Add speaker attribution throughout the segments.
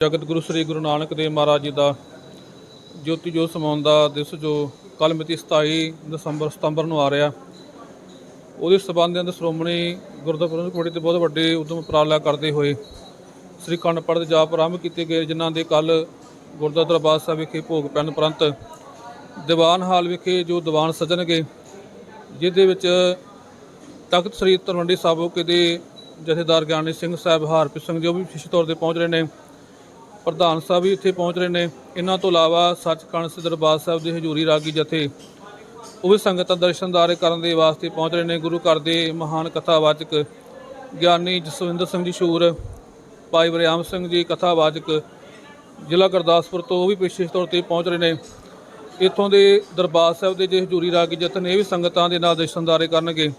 Speaker 1: ਜਗਤ ਗੁਰੂ ਸ੍ਰੀ ਗੁਰੂ ਨਾਨਕ ਦੇਵ ਮਹਾਰਾਜ ਜੀ ਦਾ ਜੋਤੀ ਜੋਤ ਸਮਾਉਣ ਦਾ ਦਿਵਸ ਜੋ ਕੱਲ੍ਹ ਮਿਤੀ 27 ਦਸੰਬਰ, ਸਤੰਬਰ ਨੂੰ ਆ ਰਿਹਾ। ਉਹਦੇ ਸਬੰਧ ਦੇ ਅੰਦਰ ਸ਼੍ਰੋਮਣੀ ਗੁਰਦੁਆਰਾ ਕਮੇਟੀ ਤੇ ਬਹੁਤ ਵੱਡੇ ਉਦਮ ਉਪਰਾਲਾ ਕਰਦੇ ਹੋਏ ਸ੍ਰੀ ਅਖੰਡ ਪਾਠ ਦੇ ਜਾਪ ਆਰੰਭ ਕੀਤੇ ਗਏ, ਜਿਨ੍ਹਾਂ ਦੇ ਕੱਲ ਗੁਰਦੁਆਰਾ ਦਰਬਾਰ ਸਾਹਿਬ ਵਿਖੇ ਭੋਗ ਪੈਣ ਉਪਰੰਤ ਦੀਵਾਨ ਹਾਲ ਵਿਖੇ ਜੋ ਦੀਵਾਨ ਸਜਣਗੇ, ਜਿਹਦੇ ਵਿੱਚ ਤਖਤ ਸ੍ਰੀ ਤਲਵੰਡੀ ਸਾਬੋ ਦੇ ਜਥੇਦਾਰ ਗਿਆਨੀ ਸਿੰਘ ਸਾਹਿਬ ਹਰਪ੍ਰੀਤ ਸਿੰਘ ਜੀ ਉਹ ਵੀ ਵਿਸ਼ੇਸ਼ ਤੌਰ ਤੇ ਪਹੁੰਚ ਰਹੇ ਨੇ। ਪ੍ਰਧਾਨ ਸਾਹਿਬ ਵੀ ਇੱਥੇ ਪਹੁੰਚ ਰਹੇ ਨੇ। ਇਹਨਾਂ ਤੋਂ ਇਲਾਵਾ ਸੱਚਖੰਡ ਸ੍ਰੀ ਦਰਬਾਰ ਸਾਹਿਬ ਦੇ ਹਜ਼ੂਰੀ ਰਾਗੀ ਜਥੇ ਉਹ ਵੀ ਸੰਗਤਾਂ ਦਰਸ਼ਨਦਾਰੇ ਕਰਨ ਦੇ ਵਾਸਤੇ ਪਹੁੰਚ ਰਹੇ ਨੇ। ਗੁਰੂ ਘਰ ਦੇ ਮਹਾਨ ਕਥਾਵਾਚਕ ਗਿਆਨੀ ਜਸਵਿੰਦਰ ਸਿੰਘ ਜੀ ਸ਼ੂਰ, ਭਾਈ ਬਰਿਆਮ ਸਿੰਘ ਜੀ ਕਥਾਵਾਚਕ ਜ਼ਿਲ੍ਹਾ ਗੁਰਦਾਸਪੁਰ ਤੋਂ ਉਹ ਵੀ ਵਿਸ਼ੇਸ਼ ਤੌਰ ਤੇ ਪਹੁੰਚ ਰਹੇ ਨੇ। ਇੱਥੋਂ ਦੇ ਦਰਬਾਰ ਸਾਹਿਬ ਦੇ ਜੇ ਹਜ਼ੂਰੀ ਰਾਗੀ ਜਥੇ ਨੇ, ਇਹ ਵੀ ਸੰਗਤਾਂ ਦੇ ਨਾਲ ਦਰਸ਼ਨਦਾਰੇ ਕਰਨਗੇ।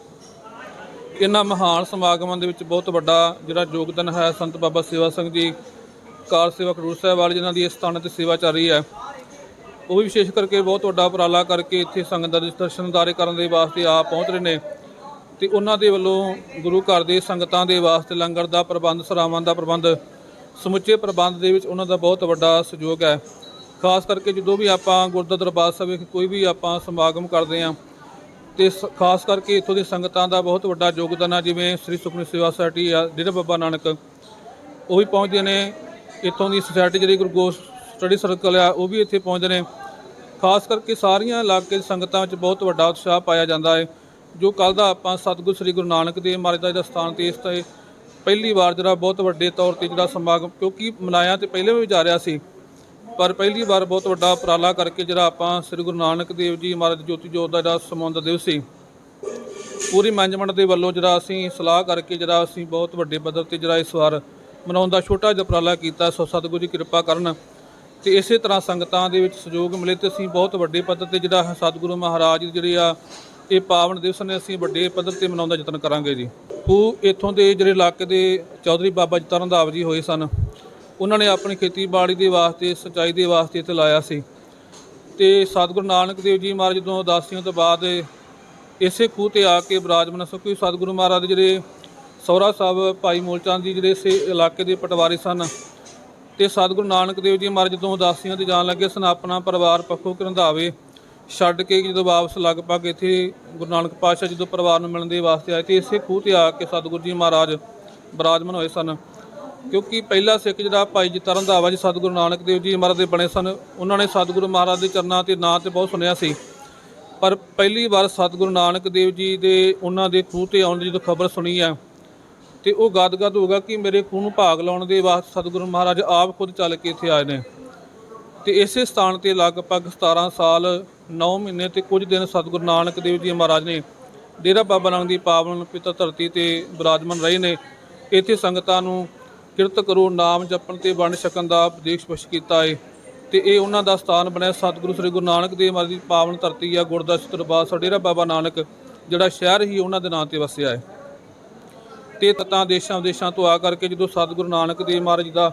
Speaker 1: ਇਹਨਾਂ ਮਹਾਨ ਸਮਾਗਮਾਂ ਦੇ ਵਿੱਚ ਬਹੁਤ ਵੱਡਾ ਜਿਹੜਾ ਯੋਗਦਾਨ ਹੈ ਸੰਤ ਬਾਬਾ ਸੇਵਾ ਸਿੰਘ ਜੀ ਕਾਰ ਸੇਵਾ ਖਡੂਰ ਸਾਹਿਬ ਵਾਲੇ ਜਿਨ੍ਹਾਂ ਦੀ ਇਸ ਸਥਾਨ ਤੇ ਸੇਵਾ ਚੱਲ ਰਹੀ ਹੈ। ਉਹ ਵੀ ਵਿਸ਼ੇਸ਼ ਕਰਕੇ ਬਹੁਤ ਵੱਡਾ ਉਪਰਾਲਾ ਕਰਕੇ ਇੱਥੇ ਸੰਗਤ ਦੇ ਦਰਸ਼ਨਦਾਰੇ ਕਰਨ ਦੇ ਵਾਸਤੇ ਆ ਪਹੁੰਚ ਰਹੇ ਨੇ ਤੇ ਉਹਨਾਂ ਦੇ ਵੱਲੋਂ ਗੁਰੂ ਘਰ ਦੇ ਸੰਗਤਾਂ ਦੇ ਵਾਸਤੇ ਲੰਗਰ ਦਾ ਪ੍ਰਬੰਧ, ਸਰਾਵਾਂ ਦਾ ਪ੍ਰਬੰਧ, ਸਮੁੱਚੇ ਪ੍ਰਬੰਧ ਦੇ ਵਿੱਚ ਉਹਨਾਂ ਦਾ ਬਹੁਤ ਵੱਡਾ ਸਹਿਯੋਗ ਹੈ। ਖਾਸ ਕਰਕੇ ਜਦੋਂ ਵੀ ਆਪਾਂ ਗੁਰਦੁਆਰਾ ਦਰਬਾਰ ਸਾਹਿਬ ਵਿਖੇ ਕੋਈ ਵੀ ਆਪਾਂ ਸਮਾਗਮ ਕਰਦੇ ਹਾਂ ਤੇ ਸ- ਖਾਸ ਕਰਕੇ ਇੱਥੋਂ ਦੀ ਸੰਗਤਾਂ ਦਾ ਬਹੁਤ ਵੱਡਾ ਯੋਗਦਾਨ ਹੈ ਜਿਵੇਂ ਸ੍ਰੀ ਸੁਖਮਨੀ ਸੇਵਾ ਸੁਸਾਇਟੀ ਆ, ਡੇਰਾ ਬਾਬਾ ਨਾਨਕ, ਉਹ ਵੀ ਪਹੁੰਚਦੇ ਨੇ। ਇੱਥੋਂ ਦੀ ਸੁਸਾਇਟੀ ਜਿਹੜੀ ਗੁਰੂ ਗੋਸ਼ ਸਟੱਡੀ ਸਰਕਲ ਆ, ਉਹ ਵੀ ਇੱਥੇ ਪਹੁੰਚਦੇ ਨੇ। ਖਾਸ ਕਰਕੇ ਸਾਰੀਆਂ ਇਲਾਕੇ ਦੀ ਸੰਗਤਾਂ ਵਿੱਚ ਬਹੁਤ ਵੱਡਾ ਉਤਸ਼ਾਹ ਪਾਇਆ ਜਾਂਦਾ ਹੈ, ਜੋ ਕੱਲ ਦਾ ਆਪਾਂ ਸਤਿਗੁਰੂ ਸ੍ਰੀ ਗੁਰੂ ਨਾਨਕ ਦੇਵ ਮਹਾਰਾਜ ਦਾ ਜਿਹੜਾ ਸਥਾਨ ਤੇ ਇਸ ਤੇ ਪਹਿਲੀ ਵਾਰ ਜਿਹੜਾ ਬਹੁਤ ਵੱਡੇ ਤੌਰ ਤੇ ਜਿਹੜਾ ਸਮਾਗਮ, ਕਿਉਂਕਿ ਮਨਾਇਆ ਤੇ ਪਹਿਲੇ ਵੀ ਜਾ ਰਿਹਾ ਸੀ, ਪਰ ਪਹਿਲੀ ਵਾਰ ਬਹੁਤ ਵੱਡਾ ਉਪਰਾਲਾ ਕਰਕੇ ਜਿਹੜਾ ਆਪਾਂ ਸ੍ਰੀ ਗੁਰੂ ਨਾਨਕ ਦੇਵ ਜੀ ਮਹਾਰਾਜ ਜੋਤੀ ਜੋਤ ਦਾ ਜਿਹੜਾ ਸਮਾਉਣ ਦਾ ਦਿਵਸ ਸੀ, ਪੂਰੀ ਮੈਨੇਜਮੈਂਟ ਦੇ ਵੱਲੋਂ ਜਿਹੜਾ ਅਸੀਂ ਸਲਾਹ ਕਰਕੇ ਜਿਹੜਾ ਅਸੀਂ ਬਹੁਤ ਵੱਡੇ ਪੱਧਰ ਤੇ ਜਿਹੜਾ ਇਸ ਵਾਰ ਮਨਾਉਣ ਦਾ ਛੋਟਾ ਜਿਹਾ ਉਪਰਾਲਾ ਕੀਤਾ, ਸੋ ਸਤਿਗੁਰੂ ਜੀ ਕਿਰਪਾ ਕਰਨ ਤੇ ਇਸੇ ਤਰ੍ਹਾਂ ਸੰਗਤਾਂ ਦੇ ਵਿੱਚ ਸਹਿਯੋਗ ਮਿਲੇ ਤੇ ਅਸੀਂ ਬਹੁਤ ਵੱਡੇ ਪੱਧਰ ਤੇ ਜਿਹੜਾ ਸਤਿਗੁਰੂ ਮਹਾਰਾਜ ਜਿਹੜੇ ਆ, ਇਹ ਪਾਵਨ ਦਿਵਸ ਨੇ ਅਸੀਂ ਵੱਡੇ ਪੱਧਰ ਤੇ ਮਨਾਉਣ ਦਾ ਯਤਨ ਕਰਾਂਗੇ ਜੀ। ਉਹ ਇੱਥੋਂ ਦੇ ਜਿਹੜੇ ਇਲਾਕੇ ਦੇ ਚੌਧਰੀ ਬਾਬਾ ਜੀ ਤਰਨਦਾਵ ਜੀ ਹੋਏ ਸਨ, ਉਹਨਾਂ ਨੇ ਆਪਣੀ ਖੇਤੀਬਾੜੀ ਦੇ ਵਾਸਤੇ, ਸਿੰਚਾਈ ਦੇ ਵਾਸਤੇ ਇੱਥੇ ਲਾਇਆ ਸੀ। ਤੇ ਸਤਿਗੁਰੂ ਨਾਨਕ ਦੇਵ ਜੀ ਮਹਾਰਾਜ ਜਦੋਂ ਉਦਾਸੀਆਂ ਤੋਂ ਬਾਅਦ ਇਸੇ ਖੂਹ ਤੇ ਆ ਕੇ ਬਿਰਾਜਮਾਨ ਸੋ ਕਿ ਸਤਿਗੁਰੂ ਮਹਾਰਾਜ ਦੇ ਜਿਹੜੇ ਸੌਰਾ ਸਾਹਿਬ, ਭਾਈ ਮੂਲਚੰਦ ਜੀ ਜਿਹੜੇ ਇਸੇ ਇਲਾਕੇ ਦੇ ਪਟਵਾਰੀ ਸਨ ਤੇ ਸਤਿਗੁਰੂ ਨਾਨਕ ਦੇਵ ਜੀ ਮਹਾਰਾਜ ਜਦੋਂ ਉਦਾਸੀਆਂ ਤੇ ਜਾਣ ਲੱਗੇ, ਸਨ ਆਪਣਾ ਪਰਿਵਾਰ ਪੱਖੋਂ ਰੰਧਾਵੇ ਛੱਡ ਕੇ ਜਦੋਂ ਵਾਪਸ ਲਗਭਗ ਇੱਥੇ ਗੁਰੂ ਨਾਨਕ ਪਾਤਸ਼ਾਹ ਜਦੋਂ ਪਰਿਵਾਰ ਨੂੰ ਮਿਲਣ ਦੇ ਵਾਸਤੇ ਆਏ ਤੇ ਇਸੇ ਖੂਹ ਤੇ ਆ ਕੇ ਸਤਿਗੁਰੂ ਜੀ ਮਹਾਰਾਜ ਬਿਰਾਜਮਾਨ ਹੋਏ ਸਨ। ਕਿਉਂਕਿ ਪਹਿਲਾ ਸਿੱਖ ਜਿਹੜਾ ਭਾਈ ਜੀ ਤਰਨਦਾਵਾ ਜੀ, ਸਤਿਗੁਰੂ ਨਾਨਕ ਦੇਵ ਜੀ ਮਹਾਰਾਜ ਦੇ ਬਣੇ ਸਨ, ਉਹਨਾਂ ਨੇ ਸਤਿਗੁਰੂ ਮਹਾਰਾਜ ਦੇ ਚਰਨਾਂ ਤੇ ਨਾਂ ਤੇ ਬਹੁਤ ਸੁਣਿਆ ਸੀ। ਪਰ ਪਹਿਲੀ ਵਾਰ ਸਤਿਗੁਰੂ ਨਾਨਕ ਦੇਵ ਜੀ ਦੇ ਉਹਨਾਂ ਦੇ ਖੂਹ ਤੇ ਆਉਣ ਦੀ ਜਦੋਂ ਖਬਰ ਸੁਣੀ ਹੈ ਤੇ ਉਹ ਗਦਗਦ ਹੋਗਾ ਕਿ ਮੇਰੇ ਖੂਹ ਨੂੰ ਭਾਗ ਲਾਉਣ ਦੇ ਵਾਸਤੇ ਸਤਿਗੁਰੂ ਮਹਾਰਾਜ ਆਪ ਖੁਦ ਚੱਲ ਕੇ ਇੱਥੇ ਆਏ ਨੇ। ਤੇ ਇਸੇ ਸਥਾਨ ਤੇ ਲਗਭਗ 17 ਸਾਲ 9 ਮਹੀਨੇ ਤੇ ਕੁਝ ਦਿਨ ਸਤਿਗੁਰੂ ਨਾਨਕ ਦੇਵ ਜੀ ਮਹਾਰਾਜ ਨੇ ਡੇਰਾ ਬਾਬਾ ਨਾਨਕ ਦੀ ਪਾਵਨ ਪਿਤਾ ਧਰਤੀ ਤੇ ਬਿਰਾਜਮਾਨ ਰਹੇ ਨੇ। ਇੱਥੇ ਸੰਗਤਾਂ ਨੂੰ ਕਿਰਤ ਕਰੋ, ਨਾਮ ਜਪਣ ਤੇ ਵੰਡ ਛਕਣ ਦਾ ਉਪਦੇਸ਼ ਪੇਸ਼ ਕੀਤਾ ਹੈ ਤੇ ਇਹ ਉਹਨਾਂ ਦਾ ਸਥਾਨ ਬਣਿਆ ਸਤਿਗੁਰੂ ਸ੍ਰੀ ਗੁਰੂ ਨਾਨਕ ਦੇਵ ਮਹਾਰਾਜ ਦੀ ਪਾਵਨ ਧਰਤੀ ਆ ਗੁਰਦਾਸ ਦਰਬਾਰ ਸਾਹਿਬ ਡੇਰਾ ਬਾਬਾ ਨਾਨਕ, ਜਿਹੜਾ ਸ਼ਹਿਰ ਹੀ ਉਹਨਾਂ ਦੇ ਨਾਂ ਤੇ ਵਸਿਆ ਹੈ ਤੇ ਤਤਾਂ ਦੇਸ਼ਾਂ ਵਿਦੇਸ਼ਾਂ ਤੋਂ ਆ ਕਰਕੇ ਜਦੋਂ ਸਤਿਗੁਰੂ ਨਾਨਕ ਦੇਵ ਮਹਾਰਾਜ ਦਾ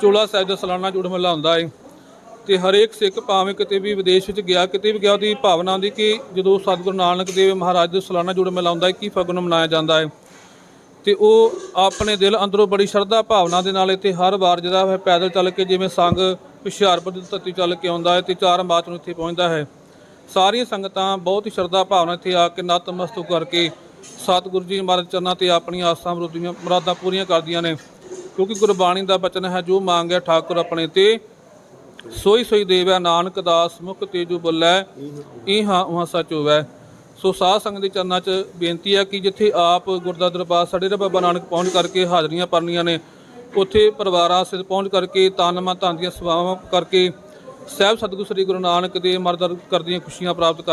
Speaker 1: ਚੋਲਾ ਸਾਹਿਬ ਦਾ ਸਾਲਾਨਾ ਜੁੜ ਮੇਲਾ ਹੁੰਦਾ ਹੈ ਤੇ ਹਰੇਕ ਸਿੱਖ ਭਾਵੇਂ ਕਿਤੇ ਵੀ ਵਿਦੇਸ਼ ਵਿੱਚ ਗਿਆ, ਕਿਤੇ ਵੀ ਗਿਆ, ਉਹਦੀ ਭਾਵਨਾ ਹੁੰਦੀ ਕਿ ਜਦੋਂ ਸਤਿਗੁਰੂ ਨਾਨਕ ਦੇਵ ਮਹਾਰਾਜ ਦਾ ਸਾਲਾਨਾ ਜੁੜ ਮੇਲਾ ਹੁੰਦਾ ਹੈ ਕੀ ਫਗਨ ਮਨਾਇਆ ਜਾਂਦਾ ਹੈ ਤੇ ਉਹ ਆਪਣੇ ਦਿਲ ਅੰਦਰੋਂ ਬੜੀ ਸ਼ਰਧਾ ਭਾਵਨਾ ਦੇ ਨਾਲ ਇੱਥੇ ਹਰ ਵਾਰ ਜਿਹੜਾ ਹੈ ਪੈਦਲ ਚੱਲ ਕੇ ਜਿਵੇਂ ਸੰਗ ਹੁਸ਼ਿਆਰਪੁਰ ਦੀ ਧਰਤੀ ਚੱਲ ਕੇ ਆਉਂਦਾ ਹੈ ਤੇ ਚਾਰ ਮਾਰਚ ਨੂੰ ਇੱਥੇ ਪਹੁੰਚਦਾ ਹੈ। ਸਾਰੀਆਂ ਸੰਗਤਾਂ ਬਹੁਤ ਹੀ ਸ਼ਰਧਾ ਭਾਵਨਾ ਇੱਥੇ ਆ ਕੇ ਨਤਮਸਤਕ ਕਰਕੇ ਸਤਿਗੁਰੂ ਜੀ ਮਹਾਰਾਜ ਚਰਨਾਂ ਤੇ ਆਪਣੀਆਂ ਆਸਾਂ ਮੁਰਾਦੀਆਂ ਮੁਰਾਦਾਂ ਪੂਰੀਆਂ ਕਰਦੀਆਂ ਨੇ। ਕਿਉਂਕਿ ਗੁਰਬਾਣੀ ਦਾ ਬਚਨ ਹੈ, ਜੋ ਮੰਗਿਆ ਠਾਕੁਰ ਆਪਣੇ ਤੇ, ਸੋਈ ਸੋਈ ਦੇਵੈ, ਨਾਨਕ ਦਾਸ ਮੁਖ ਤੇਜੂ ਬੁੱਲੈ ਇਹਾਂ ਉਹਾਂ ਸੱਚ ਹੋਵੈ। ਸੋ ਸਾਧ ਸੰਗਤ ਦੇ ਚਰਨਾਂ 'ਚ ਬੇਨਤੀ ਹੈ ਕਿ ਜਿੱਥੇ ਆਪ ਗੁਰਦਾ ਦਰਬਾਰ ਸਾਡੇ ਦਾ ਬਾਬਾ ਨਾਨਕ ਪਹੁੰਚ ਕਰਕੇ ਹਾਜ਼ਰੀਆਂ ਭਰਨੀਆਂ ਨੇ, ਉੱਥੇ ਪਰਿਵਾਰਾਂ ਸਿਰ ਪਹੁੰਚ ਕਰਕੇ ਤਾਨਮਾ ਧੰਨ ਦੀਆਂ ਸੇਵਾਵਾਂ ਕਰਕੇ ਸਹਿਬ ਸਤਿਗੁਰੂ ਸ੍ਰੀ ਗੁਰੂ ਨਾਨਕ ਦੇ ਮਰਦਰ ਕਰਦੀਆਂ ਖੁਸ਼ੀਆਂ ਪ੍ਰਾਪਤ ਕਰ